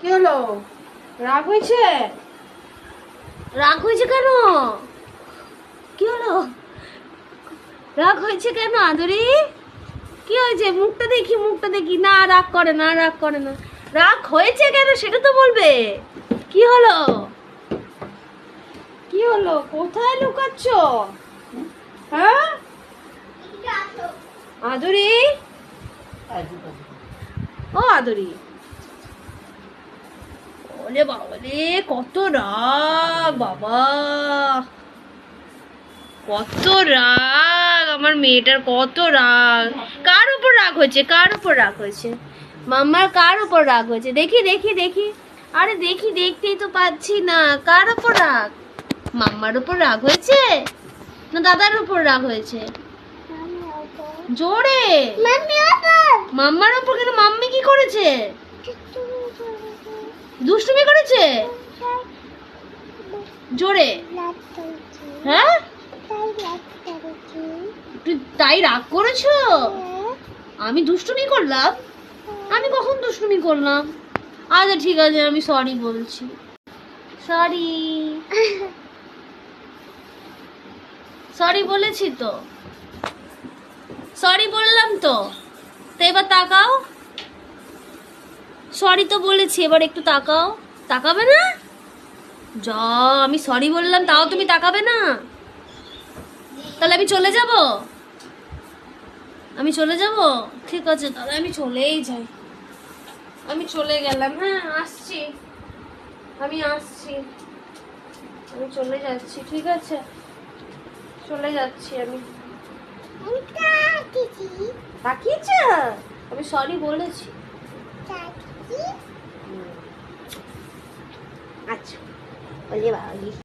কি হলো? রাগ হয়েছে? রাগ হয়েছে কেন? কি হলো? রাগ হয়েছে কেন আদরি? কি হয়েছে? মুখটা দেখি মুখটা দেখি। না রাগ করে না রাগ করে না। রাগ হয়েছে কেন সেটা তো বলবে। কি হলো? কি হলো? কোথায় লুকাচ্ছ? হ্যাঁ? আদরি? ও আদরি। ওরে বাবা রে কত রাগ বাবা। কত রাগ আমার মেয়েটার কত রাগ। কার উপর রাগ হয়েছে? কার উপর রাগ হয়েছে? মাম্মার কার উপর রাগ হয়েছে? দেখি দেখি দেখি। আরে দেখি দেখতেই তো পাচ্ছি না। কার উপর রাগ? মাম্মার উপর রাগ হয়েছে? না দাদার উপর রাগ হয়েছে? জোরে। মাম্মার উপর কেন? মাম্মি কি করেছে? দুষ্টুমি করেছে? জোরে। হ্যাঁ? তুই তাই রাগ করেছ? আমি দুষ্টুমি করলাম? আমি কখন দুষ্টুমি করলাম? আচ্ছা ঠিক আছে, আমি সরি বলছি। সরি সরি বলেছি তো। সরি বললাম তো। তো এবার তাকাও। সরি তো বলেছি এবার একটু তাকাও। তাকাবে না? যা আমি সরি বললাম তাও তুমি তাকাবে না? তাহলে আমি চলে যাব? আমি চলে যাব? ঠিক আছে তাহলে আমি চলেই যাই। আমি চলে গেলাম হ্যাঁ আসছি। আমি আসছি। আমি চলে যাচ্ছি ঠিক আছে। চলে যাচ্ছি আমি। তাকিয়েছ। আমি সরি বলেছি। আচ্ছা বলে বাবা